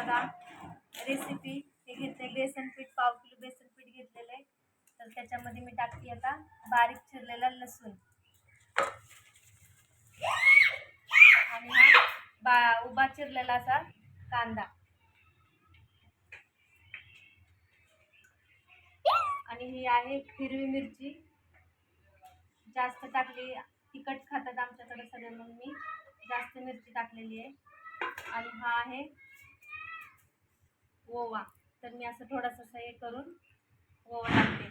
बघा रेसिपी हे घेतले बेसन पीठ पाव किलो बेसन पीठ घेतलेलं आहे. तर त्याच्यामध्ये मी टाकते आता बारीक चिरलेला लसूण. आणि हा बा उभा चिरलेला असा कांदा. आणि ही आहे हिरवी मिरची. जास्त टाकली तिखट खातात आमच्याकडे सगळे म्हणून मी. जास्त मिरची टाकलेली आहे. आणि हा आहे ओवा. तर मी असं थोडंसं हे करून ओवा टाकते.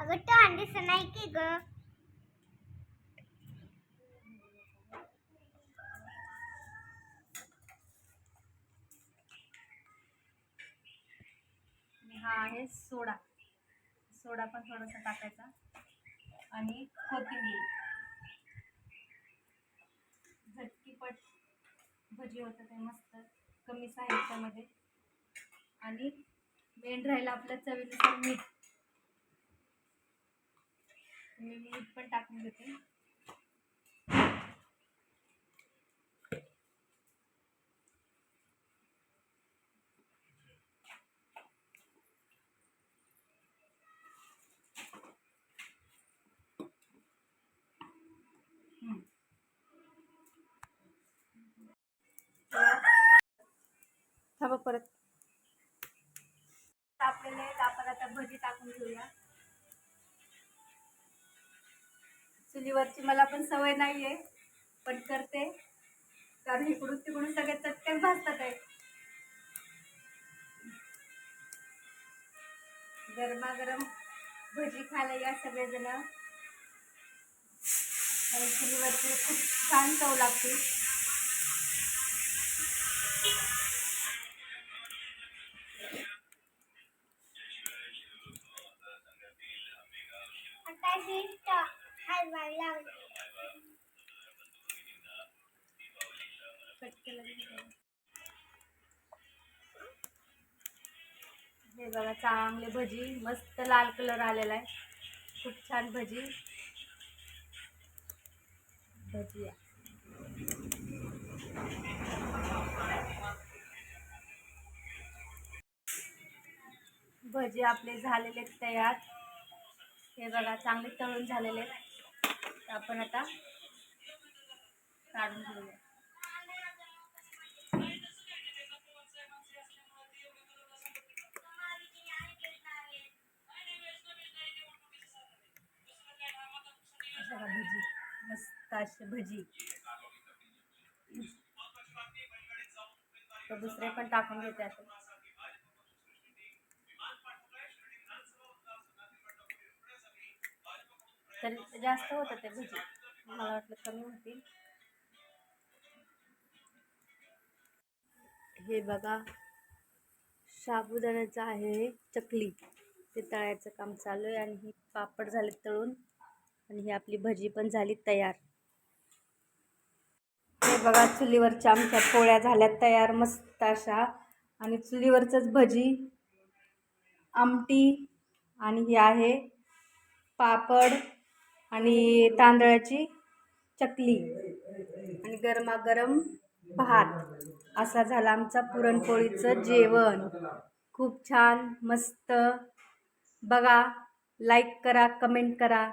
अगं तो अंडी नाही की ग? हा आहे सोडा. सोडा पण थोडासा टाकायचा. आणि कोथिंबीर. झटकीपट भजी होतं ते मस्त कमी साहित्यामध्ये आणि मेन राहिलं आपल्या चवीनुसार मीठ. मीठ पण टाकून घेते हम्म. थांबा परत तापलेले आहेत आपण आता भजी टाकून घेऊया. चुलीवरची मला पण सवय नाही आहे पण करते. कारण इकडून तिकडून सगळे चटकन भाजतात आहे गरमागरम भजी खायला या सगळेजण. कारण चुलीवरची खूप छान चव लागते. हे बघा चांगले भजी मस्त लाल कलर आलेला आहे खूप छान भजी भजी भजी आपले झालेले तयार. हे बघा चांगले तळून झालेले आहेत. आपण आता काढून घेऊया. अशा भजी. मस्त असे भजी. तर दुसरे पण टाकून घेते असं तरी जास्त होतं ते भजी. मला वाटलं कमी होतील. हे बघा. साबुदाण्याचं आहे हे चकली. ते तळायचं काम चालू आहे आणि ही पापड झाले तळून. आणि ही आपली भजी पण झाली तयार. हे बघा चुलीवरच्या आमच्या पोळ्या झाल्या तयार मस्त अशा. आणि चुलीवरचंच भजी आमटी आणि ही आहे पापड. आणि तांदळाची चकली आणि गरमागरम भात. असा झाला आमचा पुरणपोळीचं जेवण. खूप छान मस्त. बघा लाईक करा कमेंट करा.